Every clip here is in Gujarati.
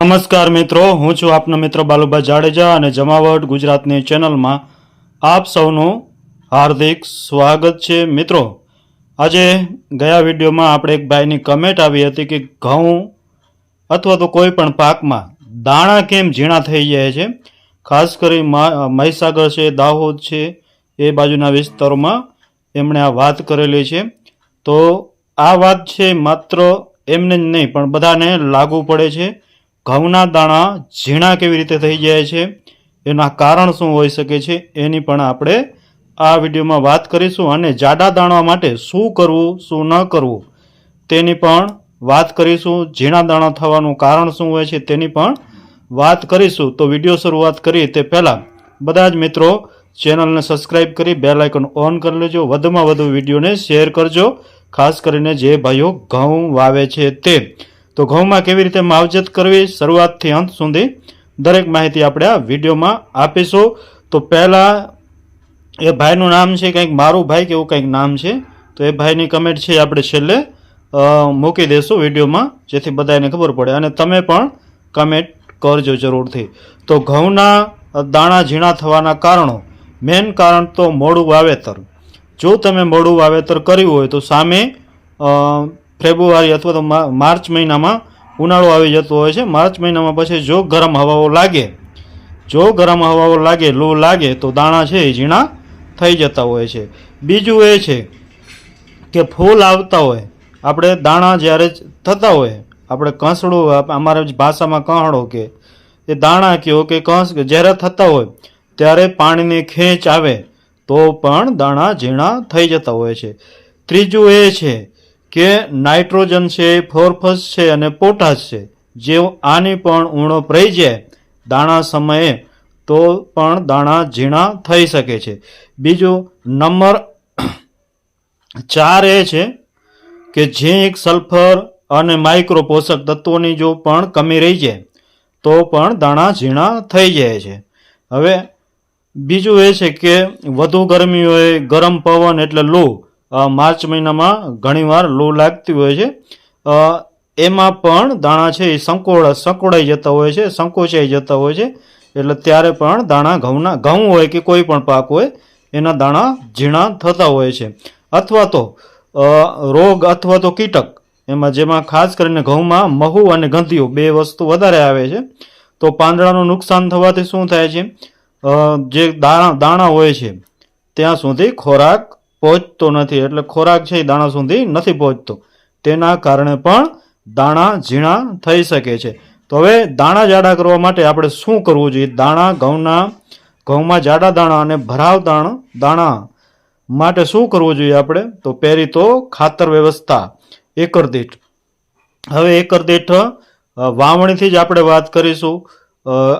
નમસ્કાર મિત્રો, હું છું આપનો મિત્ર બાલુભા જાડેજા અને જમાવટ ગુજરાતની ચેનલમાં આપ સૌનું હાર્દિક સ્વાગત છે મિત્રો. આજે ગયા વિડીયોમાં આપણે એક ભાઈની કમેન્ટ આવી હતી કે ઘઉં અથવા તો કોઈ પણ પાકમાં દાણા કેમ ઝીણા થઈ જાય છે? ખાસ કરી મહીસાગર છે, દાહોદ છે, એ બાજુના વિસ્તારોમાં એમણે આ વાત કરેલી છે. તો આ વાત છે માત્ર એમને જ નહીં, પણ બધાને લાગુ પડે છે. ઘઉંના દાણા ઝીણા કેવી રીતે થઈ જાય છે, એના કારણ શું હોઈ શકે છે, એની પણ આપણે આ વિડીયોમાં વાત કરીશું અને જાડા દાણા માટે શું કરવું, શું ન કરવું, તેની પણ વાત કરીશું. ઝીણા દાણા થવાનું કારણ શું હોય છે, તેની પણ વાત કરીશું. તો વીડિયો શરૂઆત કરી તે પહેલાં બધા જ મિત્રો ચેનલને સબસ્ક્રાઇબ કરી બે આઇકન ઓન કરી લેજો. વધુમાં વધુ વિડીયોને શેર કરજો. ખાસ કરીને જે ભાઈઓ ઘઉં વાવે છે તે. તો ઘઉંમાં કેવી રીતે માવજત કરવી? શરૂઆતથી અંત સુધી દરેક માહિતી આપણે આ વિડીયોમાં આપીશું. તો પહેલાં એ ભાઈનું નામ છે કંઈક, મારું ભાઈ કે એવું કંઈક નામ છે. તો એ ભાઈની કમેન્ટ છે આપણે છેલ્લે મૂકી દઈશું વિડીયોમાં, જેથી બધાને ખબર પડે. અને તમે પણ કમેન્ટ કરજો જરૂરથી. તો ઘઉંના દાણા ઝીણા થવાના કારણો મેઇન કારણ તો મોડું વાવેતર. જો તમે મોડું વાવેતર કર્યું હોય તો સામે ફેબ્રુઆરી અથવા તો માર્ચ મહિનામાં ઉનાળો આવી જતો હોય છે. માર્ચ મહિનામાં પછી જો ગરમ હવાઓ લાગે, જો ગરમ હવાઓ લાગે, લૂ લાગે, તો દાણા છે એ ઝીણા થઈ જતા હોય છે. બીજું એ છે કે ફૂલ આવતા હોય. આપણે દાણા જ્યારે થતા હોય, આપણે કંસડું અમારા ભાષામાં કહણો કે, એ દાણા કયો કે કંસ જ્યારે થતા હોય, ત્યારે પાણીની ખેંચ આવે, તો પણ દાણા ઝીણા થઈ જતા હોય છે. ત્રીજું એ છે કે નાઇટ્રોજન છે ફોર્ફસ છે અને પોટાશ છે. જે આની પણ ઉણપ રહી જાય દાણા સમયે, તો પણ દાણા ઝીણા થઈ શકે છે. બીજું નંબર ચાર એ છે કે ઝીંક સલ્ફર અને માઇક્રો પોષક તત્વોની જો પણ કમી રહી જાય, તો પણ દાણા ઝીણા થઈ જાય છે. હવે બીજું એ છે કે વધુ ગરમી હોય ગરમ પવન એટલે લૂ માર્ચ મહિનામાં ઘણીવાર લૂ લાગતી હોય છે. એમાં પણ દાણા છે એ સંકોળ સંકોડાઈ જતા હોય છે, સંકોચાઈ જતા હોય છે. એટલે ત્યારે પણ દાણા ઘઉંના, ઘઉં હોય કે કોઈ પણ પાક હોય, એના દાણા ઝીણા થતા હોય છે. અથવા તો રોગ અથવા તો કીટક, એમાં જેમાં ખાસ કરીને ઘઉંમાં મહુ અને ગંધીઓ બે વસ્તુ વધારે આવે છે. તો પાંદડાનું નુકસાન થવાથી શું થાય છે? જે દાણા દાણા હોય છે, ત્યાં સુધી ખોરાક પહોંચતો નથી. એટલે ખોરાક છે એ દાણા સુધી નથી પહોંચતો. તેના કારણે પણ દાણા ઝીણા થઈ શકે છે. તો હવે દાણા જાડા કરવા માટે આપણે શું કરવું જોઈએ? દાણા ઘઉંના, ઘઉંમાં જાડા દાણા અને ભરાવ દાણા દાણા માટે શું કરવું જોઈએ આપણે? તો પહેરી તો ખાતર વ્યવસ્થા એકર દીઠ. હવે એકર દીઠ વાવણીથી જ આપણે વાત કરીશું.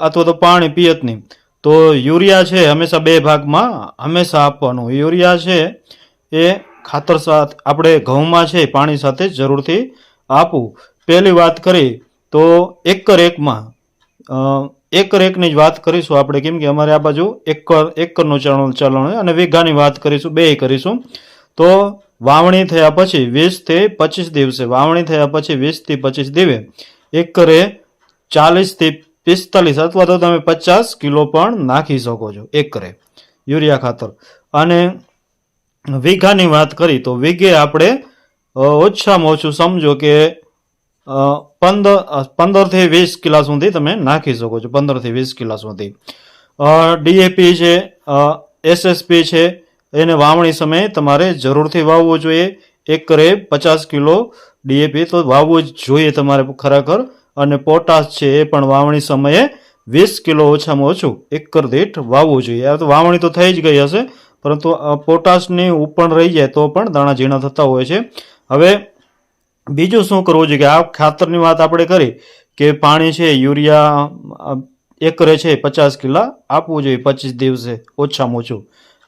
અથવા તો પાણી પિયતની. તો યુરિયા છે હંમેશા બે ભાગમાં હંમેશા આપવાનું. યુરિયા છે એ ખાતર સાથે આપણે ઘઉંમાં છે પાણી સાથે જરૂરથી આપવું. પહેલી વાત કરી તો એકર એકમાં એકર એકની જ વાત કરીશું આપણે કેમ કે અમારે આ બાજુ એકર, એકરનું ચલણ ચલણ હોય અને વીઘાની વાત કરીશું, બે કરીશું. તો વાવણી થયા પછી વીસથી પચીસ દિવસે, વાવણી થયા પછી વીસથી પચીસ દિવસે એકરે ચાલીસથી પિસ્તાલીસ અથવા તો તમે પચાસ કિલો પણ નાખી શકો છો એકરે યુરિયા ખાતર. અને વીઘાની વાત કરી તો વીઘે આપણે ઓછામાં ઓછું સમજો કે પંદર પંદરથી વીસ કિલા સુધી તમે નાખી શકો છો પંદરથી વીસ કિલા સુધી. ડીએપી છે એસએસપી છે, એને વાવણી સમયે તમારે જરૂરથી વાવવું જોઈએ. એકરે પચાસ કિલો ડીએપી તો વાવવું જ જોઈએ તમારે ખરેખર. અને પોટાશ છે એ પણ વાવણી સમયે વીસ કિલો ઓછામાં ઓછું એકર દીઠ વાવવું જોઈએ. આ તો વાવણી તો થઈ જ ગઈ હશે, પરંતુ પોટાશની ઉપણ રહી જાય તો પણ દાણા ઝીણા થતા હોય છે. હવે બીજું શું કરવું જોઈએ? કે આ ખાતરની વાત આપણે કરી કે પાણી છે, યુરિયા એકરે છે પચાસ કિલા આપવું જોઈએ પચીસ દિવસે ઓછામાં ઓછું.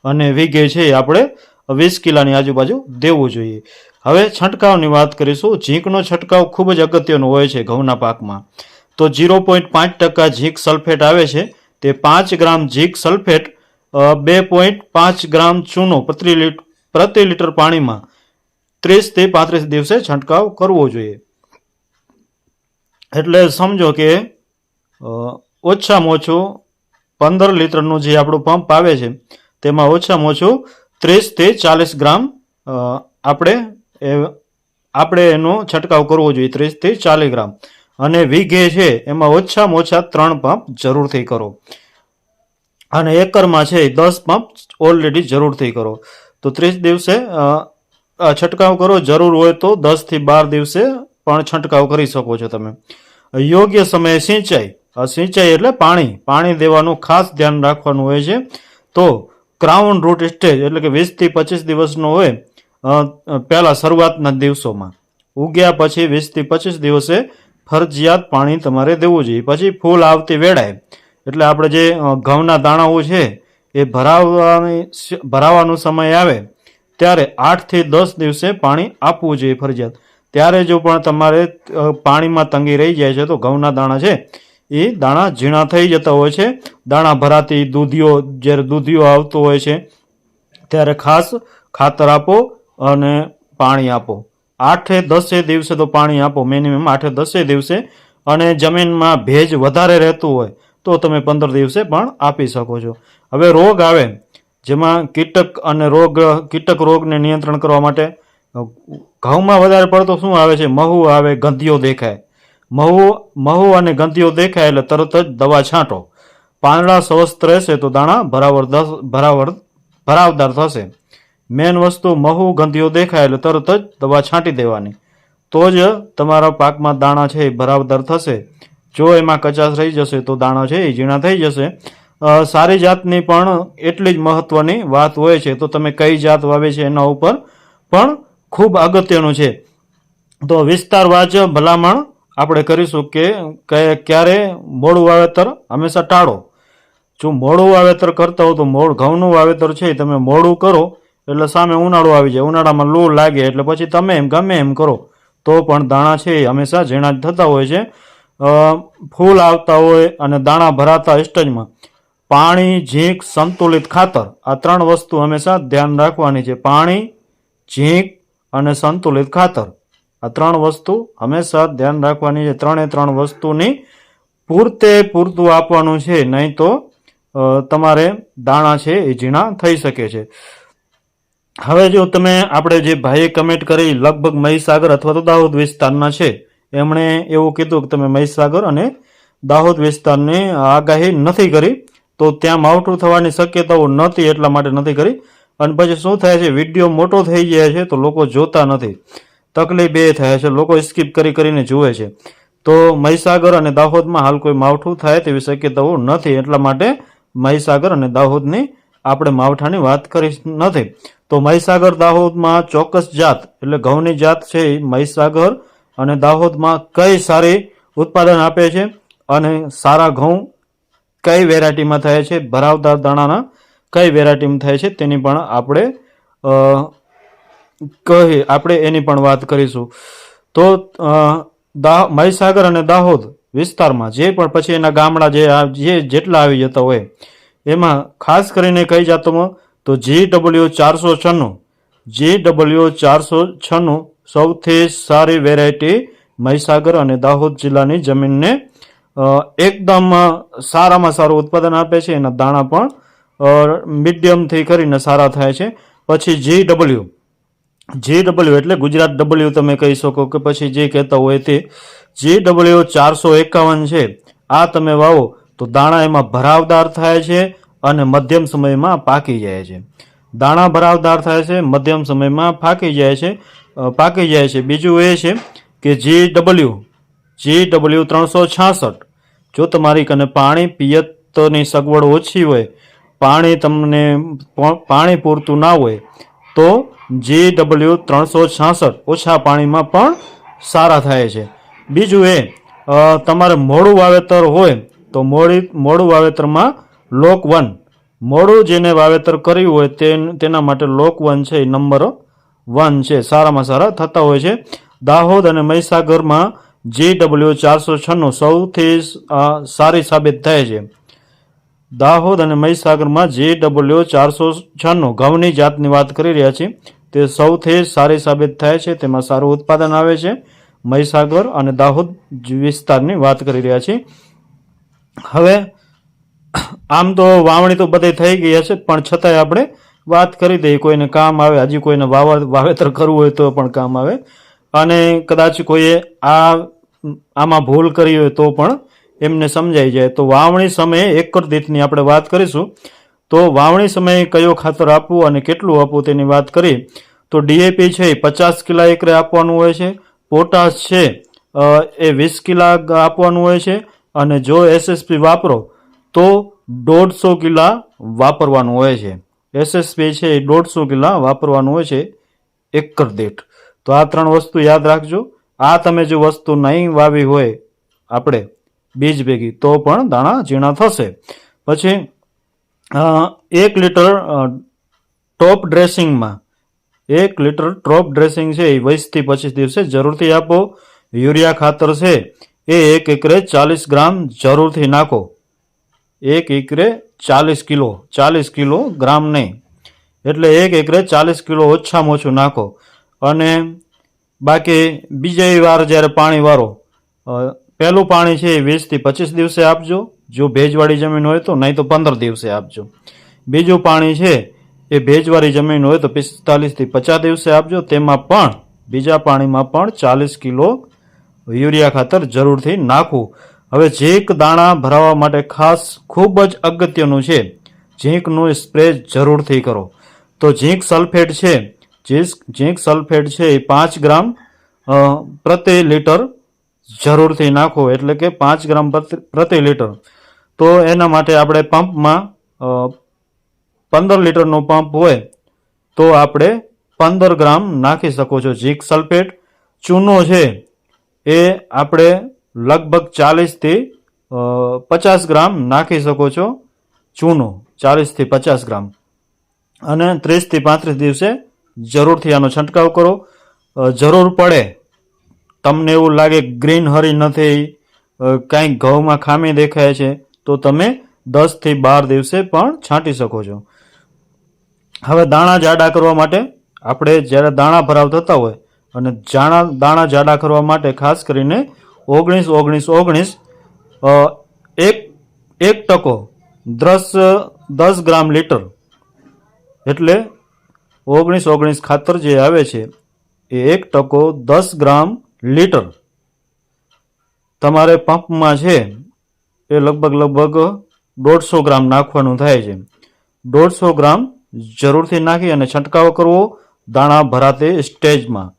અને વીઘે છે આપણે વીસ કિલાની આજુબાજુ દેવું જોઈએ. હવે છંટકાવની વાત કરીશું. ઝીંકનો છંટકાવ ખૂબ જ અગત્યનો હોય છે ઘઉંના પાકમાં. તો જીરો પોઈન્ટ પાંચ ટકા ઝીંક સલ્ફેટ આવે છે. તે પાંચ ગ્રામ ઝીંક સલ્ફેટ બે પોઈન્ટ પાંચ ગ્રામ ચૂનો પ્રતિ લીટર પ્રતિ લીટર પાણીમાં ત્રીસથી પાંત્રીસ દિવસે છંટકાવ કરવો જોઈએ. એટલે સમજો કે ઓછામાં ઓછું પંદર લીટરનું જે આપણું પંપ આવે છે, તેમાં ઓછામાં ઓછું ત્રીસથી ચાલીસ ગ્રામ આપણે એ આપણે એનો છંટકાવ કરવો જોઈએ ત્રીસથી ચાલીસ ગ્રામ. અને વીઘે છે, એમાં ઓછામાં ઓછા ત્રણ પંપ જરૂરથી કરો. અને એકરમાં છે દસ પંપ ઓલરેડી જરૂરથી કરો. તો ત્રીસ દિવસે છંટકાવ કરો. જરૂર હોય તો દસથી બાર દિવસે પણ છંટકાવ કરી શકો છો તમે. યોગ્ય સમયે સિંચાઈ સિંચાઈ એટલે પાણી. પાણી દેવાનું ખાસ ધ્યાન રાખવાનું હોય છે. તો ક્રાઉન રૂટ સ્ટેજ એટલે કે વીસથી પચીસ દિવસનો હોય પહેલા શરૂઆતના દિવસોમાં. ઉગ્યા પછી વીસથી પચીસ દિવસે ફરજિયાત પાણી તમારે દેવું જોઈએ. પછી ફૂલ આવતી વેળાએ. એટલે આપણે જે ઘઉંના દાણાઓ છે, એ ભરાવવાની ભરાવાનો સમય આવે, ત્યારે આઠથી દસ દિવસે પાણી આપવું જોઈએ ફરજિયાત. ત્યારે જો પણ તમારે પાણીમાં તંગી રહી જાય છે, તો ઘઉંના દાણા છે, એ દાણા ઝીણા થઈ જતા હોય છે. દાણા ભરાતી દૂધિયો જ્યારે દૂધિયો આવતો હોય છે, ત્યારે ખાસ ખાતર આપો. અને પાણી આપો. આઠે દસે દિવસે તો પાણી આપો મિનિમમ આઠે દસે દિવસે. અને જમીનમાં ભેજ વધારે રહેતું હોય તો તમે પંદર દિવસે પણ આપી શકો છો. હવે રોગ આવે, જેમાં કીટક અને રોગ, કીટક રોગને નિયંત્રણ કરવા માટે ઘઉંમાં વધારે પડતો શું આવે છે? મહુ આવે ગંધીઓ દેખાય. મહુ મહુ અને ગંધીઓ દેખાય એટલે તરત જ દવા છાંટો. પાંદડા સ્વસ્થ રહેશે તો દાણા ભરાવર દસ- ભરાવર, ભરાવદાર થશે. મેન વસ્તુ મહુ ગંધિયો દેખાય એટલે તરત જ દવા છાંટી દેવાની. તો જ તમારા પાકમાં દાણા છે એ ભરાવદાર થશે. જો એમાં કચાશ રહી જશે તો દાણા છે એ ઝીણા થઈ જશે. સારી જાતની પણ એટલી જ મહત્વની વાત હોય છે. તો તમે કઈ જાત વાવે છે એના ઉપર પણ ખૂબ અગત્યનું છે. તો વિસ્તાર વાચ ભલામણ આપણે કરીશું કે ક્યારે મોડું વાવેતર હંમેશા ટાળો. જો મોડું વાવેતર કરતા હો તો મોડ ઘઉંનું વાવેતર છે તમે મોડું કરો. એટલે સામે ઉનાળો આવી જાય. ઉનાળામાં લૂ લાગે એટલે પછી તમે એમ ગમે એમ કરો. તો પણ દાણા છે એ હંમેશા ઝીણા જ થતા હોય છે. ફૂલ આવતા હોય અને દાણા ભરાતા સ્ટેજમાં. પાણી, ઝીંક, સંતુલિત ખાતર. આ ત્રણ વસ્તુ હંમેશા ધ્યાન રાખવાની છે. પાણી, ઝીંક અને સંતુલિત ખાતર. આ ત્રણ વસ્તુ હંમેશા ધ્યાન રાખવાની છે. ત્રણે ત્રણ વસ્તુની પૂરતે પૂરતું આપવાનું છે. નહીં તો તમારે દાણા છે એ ઝીણા થઈ શકે છે. હવે જો તમે આપણે જે ભાઈએ કમેન્ટ કરી, લગભગ મહીસાગર અથવા તો દાહોદ વિસ્તારના છે, એમણે એવું કીધું કે તમે મહીસાગર અને દાહોદ વિસ્તારની આગાહી નથી કરી, તો ત્યાં માવઠું થવાની શક્યતાઓ નહોતી એટલા માટે નથી કરી. અને પછી શું થાય છે, વીડિયો મોટો થઈ જાય છે, તો લોકો જોતા નથી. તકલીફ એ થાય છે, લોકો સ્કીપ કરી કરીને જુએ છે. તો મહીસાગર અને દાહોદમાં હાલ કોઈ માવઠું થાય તેવી શક્યતાઓ નથી, એટલા માટે મહીસાગર અને દાહોદની આપણે માવઠાની વાત કરી નથી. તો મહીસાગર દાહોદમાં ચોક્કસ જાત, એટલે ઘઉંની જાત છે મહીસાગર અને દાહોદમાં કઈ સારી ઉત્પાદન આપે છે અને સારા ઘઉં કઈ વેરાયટીમાં થાય છે, ભરાવદાર દાણાના કઈ વેરાયટીમાં થાય છે તેની પણ આપણે કહી, આપણે એની પણ વાત કરીશું. તો દાહ મહીસાગર અને દાહોદ વિસ્તારમાં જે પણ પછી એના ગામડા જે જે જેટલા આવી જતા હોય, એમાં ખાસ કરીને કઈ જાતોમાં તો જે ડબલ્યુ ચારસો છન્નું જે ડબલ્યુ ચારસો છન્નું સૌથી સારી વેરાયટી મહીસાગર અને દાહોદ જિલ્લાની જમીનને એકદમ સારામાં સારું ઉત્પાદન આપે છે. એના દાણા પણ મીડિયમથી કરીને સારા થાય છે. પછી જી ડબલ્યુ જી ડબલ્યુ એટલે ગુજરાત ડબલ્યુ તમે કહી શકો કે પછી જે કહેતા હોય તે. જી ડબલ્યુ ચારસો એકાવન છે. આ તમે વાવો તો દાણા એમાં ભરાવદાર થાય છે. અને મધ્યમ સમયમાં પાકી જાય છે. દાણા ભરાવદાર થાય છે, મધ્યમ સમયમાં પાકી જાય છે. પાકી જાય છે. બીજું એ છે કે જી ડબલ્યુ જી ડબલ્યુ ત્રણસો છાસઠ. જો તમારી કને પાણી પિયતની સગવડ ઓછી હોય, પાણી તમને પાણી પૂરતું ના હોય, તો જી ડબલ્યુ ત્રણસો છાસઠ ઓછા પાણીમાં પણ સારા થાય છે. બીજું એ તમારે મોડું વાવેતર હોય, તો મોડી, મોડું વાવેતરમાં લોક વન. મોડું જેને વાવેતર કર્યું હોય તે તેના માટે લોક વન છે એ નંબર વન છે. સારામાં સારા થતા હોય છે. દાહોદ અને મહીસાગરમાં જે ડબલ્યુ ચારસો છન્નું સૌથી સારી સાબિત થાય છે. દાહોદ અને મહીસાગરમાં જે ડબલ્યુ ચારસો છન્નું ઘઉંની જાતની વાત કરી રહ્યા છીએ. તે સૌથી સારી સાબિત થાય છે. તેમાં સારું ઉત્પાદન આવે છે. મહીસાગર અને દાહોદ વિસ્તારની વાત કરી રહ્યા છીએ. હવે આમ તો વાવણી તો બધે થઈ ગઈ હશે પણ છતાંય આપણે વાત કરી દઈએ. કોઈને કામ આવે, હજી કોઈને વાવા, વાવેતર કરવું હોય તો પણ કામ આવે. અને કદાચ કોઈએ આ, આમાં ભૂલ કરી હોય તો પણ એમને સમજાઈ જાય. તો વાવણી સમયે એકર દીઠની આપણે વાત કરીશું. તો વાવણી સમયે કયો ખાતર આપવું અને કેટલું આપવું તેની વાત કરી તો ડીએપી છે એ પચાસ કિલા એકરે આપવાનું હોય છે. પોટાશ છે એ વીસ કિલા આપવાનું હોય છે. અને જો એસએસપી વાપરો તો દોઢસો કિલા વાપરવાનું હોય છે. એસએસપી છે એ દોઢસો કિલા વાપરવાનું હોય છે. એકર દીઠ. તો આ ત્રણ વસ્તુ યાદ રાખજો. આ તમે જો વસ્તુ નહીં વાવી હોય આપણે બીજ ભેગી, તો પણ દાણા ઝીણા થશે. પછી એક લીટર ટોપ ડ્રેસિંગમાં, એક લીટર ટોપ ડ્રેસિંગ છે એ વીસથી પચીસ દિવસે જરૂરથી આપો. યુરિયા ખાતર છે એ એક એકરે ચાલીસ ગ્રામ જરૂરથી નાખો. એક એકરે ચાલીસ કિલો ચાલીસ કિલો ગ્રામ નહીં. એટલે એક એકરે ચાલીસ કિલો ઓછામાં ઓછું નાખો. અને બાકી બીજી વાર જ્યારે પાણી વારો પહેલું પાણી છે એ વીસથી પચીસ દિવસે આપજો. જો ભેજવાળી જમીન હોય તો, નહીં તો પંદર દિવસે આપજો. બીજું પાણી છે એ ભેજવાળી જમીન હોય તો પિસ્તાલીસથી પચાસ દિવસે આપજો. તેમાં પણ, બીજા પાણીમાં પણ ચાલીસ કિલો યુરિયા ખાતર જરૂરથી નાખવું. હવે ઝીંક દાણા ભરાવા માટે ખાસ ખૂબ જ અગત્યનું છે. ઝીંકનું સ્પ્રે જરૂરથી કરો. તો ઝીંક સલ્ફેટ છે. ઝીંક સલ્ફેટ છે એ પાંચ ગ્રામ પ્રતિ લીટર જરૂરથી નાખો. એટલે કે પાંચ ગ્રામ પ્રતિ લીટર. તો એના માટે આપણે પંપમાં પંદર લીટરનો પંપ હોય તો આપણે પંદર ગ્રામ નાખી શકો છો. ઝીંક સલ્ફેટ ચૂનો છે એ આપણે લગભગ ચાલીસથી પચાસ ગ્રામ નાખી શકો છો ચૂનો ચાલીસથી પચાસ ગ્રામ. અને ત્રીસથી પાંત્રીસ દિવસે જરૂરથી આનો છંટકાવ કરો. જરૂર પડે, તમને એવું લાગે ગ્રીન હરી નથી કાંઈક ઘઉંમાં ખામી દેખાય છે, તો તમે દસથી બાર દિવસે પણ છાંટી શકો છો. હવે દાણા જાડા કરવા માટે આપણે જ્યારે દાણા ભરાવ થતા હોય અને જાણા, દાણા જાડા કરવા માટે ખાસ કરીને ઓગણીસ ઓગણીસ ઓગણીસ એક એક ટકો દસ દસ ગ્રામ લીટર. એટલે ઓગણીસ ઓગણીસ ખાતર જે આવે છે, એ એક ટકો દસ ગ્રામ લીટર. તમારે પંપમાં છે, એ લગભગ લગભગ દોઢસો ગ્રામ નાખવાનું થાય છે. દોઢસો ગ્રામ જરૂરથી નાખી અને છંટકાવ કરવો. દાણા ભરાતે સ્ટેજમાં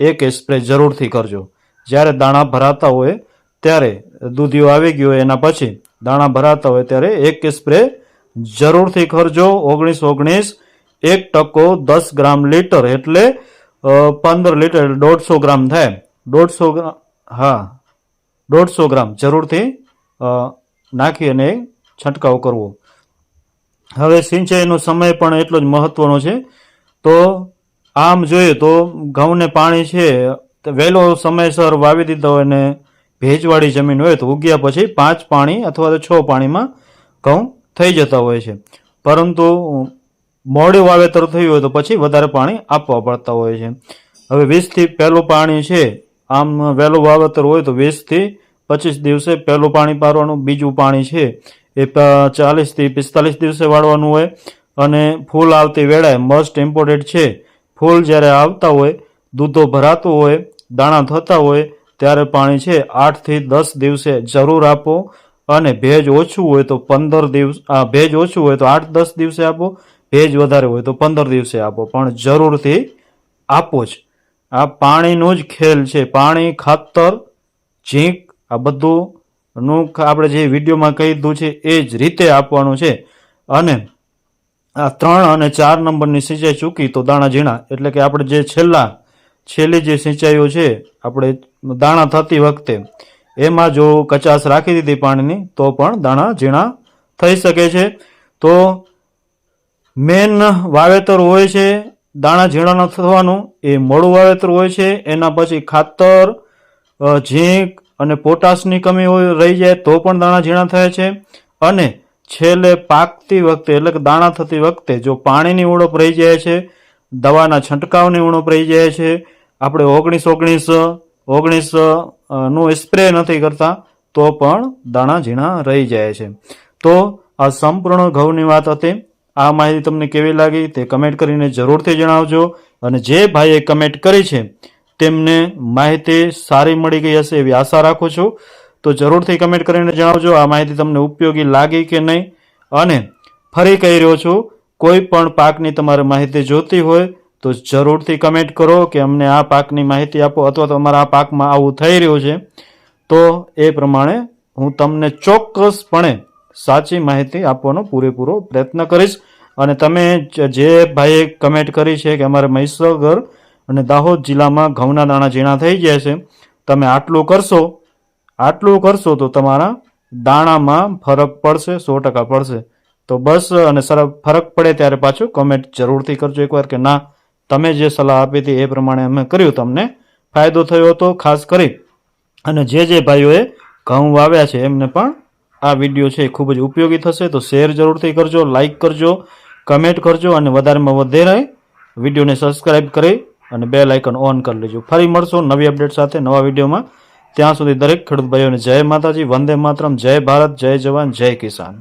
એક સ્પ્રે જરૂરથી કરજો. જ્યારે દાણા ભરાતા હોય ત્યારે દૂધિયો આવી ગયો એના પછી દાણા ભરાતા હોય ત્યારે એક સ્પ્રે જરૂરથી ખરજો ઓગણીસ ઓગણીસ, એક ટકો દસ ગ્રામ લીટર એટલે પંદર લીટર દોઢસો ગ્રામ થાય. દોઢસો ગ્રામ હા, દોઢસો ગ્રામ જરૂરથી નાખી અને છંટકાવ કરવો. હવે સિંચાઈનો સમય પણ એટલો જ મહત્વનો છે. તો આમ જોઈએ તો ઘઉંને પાણી છે તો વહેલો સમયસર વાવી દીધો હોય ને ભેજવાળી જમીન હોય તો ઉગ્યા પછી પાંચ પાણી અથવા તો છ પાણીમાં ઘઉં થઈ જતા હોય છે. પરંતુ મોડું વાવેતર થયું હોય તો પછી વધારે પાણી આપવા પડતા હોય છે. હવે વીસથી પહેલું પાણી છે. આમ વહેલું વાવેતર હોય તો વીસથી પચીસ દિવસે પહેલું પાણી પારવાનું બીજું પાણી છે એ ચાલીસથી પિસ્તાલીસ દિવસે વાળવાનું હોય. અને ફૂલ આવતી વેળાએ મોસ્ટ ઇમ્પોર્ટેન્ટ છે. ફૂલ જ્યારે આવતા હોય, દૂધો ભરાતું હોય દાણા થતા હોય ત્યારે પાણી છે આઠથી દસ દિવસે જરૂર આપો અને ભેજ ઓછું હોય તો પંદર દિવસ ભેજ ઓછું હોય તો આઠ દસ દિવસે આપો, ભેજ વધારે હોય તો પંદર દિવસે આપો, પણ જરૂરથી આપો જ. આ પાણીનું જ ખેલ છે. પાણી, ખાતર, ઝીંક, આ બધું નું આપણે જે વિડીયોમાં કહી દીધું છે એ જ રીતે આપવાનું છે. અને આ ત્રણ અને ચાર નંબરની સિંચાઈ ચૂકી તો દાણા ઝીણા, એટલે કે આપણે જે છેલ્લા છેલ્લી જે સિંચાઈઓ છે, આપણે દાણા થતી વખતે, એમાં જો કચાશ રાખી દીધી પાણીની, તો પણ દાણા ઝીણા થઈ શકે છે. તો મેન વાવેતર હોય છે, દાણા ઝીણા ન થવાનું, એ મોડું વાવેતર હોય છે. એના પછી ખાતર ઝીંક અને પોટાશની કમી રહી જાય, તો પણ દાણા ઝીણા થાય છે. અને છેલ્લે પાકતી વખતે, એટલે કે દાણા થતી વખતે, જો પાણીની ઉણપ રહી જાય છે, દવાના છંટકાવની ઉણપ રહી જાય છે આપણે ઓગણીસ ઓગણીસ ઓગણીસનું સ્પ્રે નથી કરતા, તો પણ દાણા ઝીણા રહી જાય છે. તો આ સંપૂર્ણ ઘઉંની વાત હતી. આ માહિતી તમને કેવી લાગી તે કમેન્ટ કરીને જરૂરથી જણાવજો અને જે ભાઈએ કમેન્ટ કરી છે, તેમને માહિતી સારી મળી ગઈ હશે એવી આશા રાખું છું. તો જરૂરથી કમેન્ટ કરીને જણાવજો આ માહિતી તમને ઉપયોગી લાગી કે નહીં. અને ફરી કહી રહ્યો છું, કોઈ પણ પાકની તમારે માહિતી જોતી હોય તો જરૂરથી કમેન્ટ કરો કે અમને આ પાકની માહિતી આપો અથવા તો અમારા આ પાકમાં આવું થઈ રહ્યું છે. તો એ પ્રમાણે હું તમને ચોક્કસપણે સાચી માહિતી આપવાનો પૂરેપૂરો પ્રયત્ન કરીશ. અને તમે જે ભાઈએ કમેન્ટ કરી છે કે અમારે મહીસાગર અને દાહોદ જિલ્લામાં ઘઉંના દાણા ઝીણા થઈ ગયા છે, તમે આટલું કરશો આટલું કરશો તો તમારા દાણામાં ફરક પડશે, સો ટકા પડશે. તો બસ અને સર, ફરક પડે ત્યારે પાછું કમેન્ટ જરૂરથી કરજો એકવાર કે ના તમે જે સલાહ આપી હતી એ પ્રમાણે અમે કર્યું તમને. ફાયદો થયો હતો ખાસ કરી. અને જે જે ભાઈઓએ ઘઉં વાવ્યા છે, એમને પણ આ વીડિયો છે એ ખૂબ જ ઉપયોગી થશે. તો શેર જરૂરથી કરજો લાઇક કરજો, કમેન્ટ કરજો અને વધારેમાં વધારે વિડીયોને સબસ્ક્રાઈબ કરી અને બે લાઇકન ઓન કરી લેજો. ફરી મળશો નવી અપડેટ સાથે નવા વિડીયોમાં. ત્યાં સુધી દરેક ખેડૂત ભાઈઓને જય માતાજી, વંદે માતરમ, જય ભારત, જય જવાન, જય કિસાન.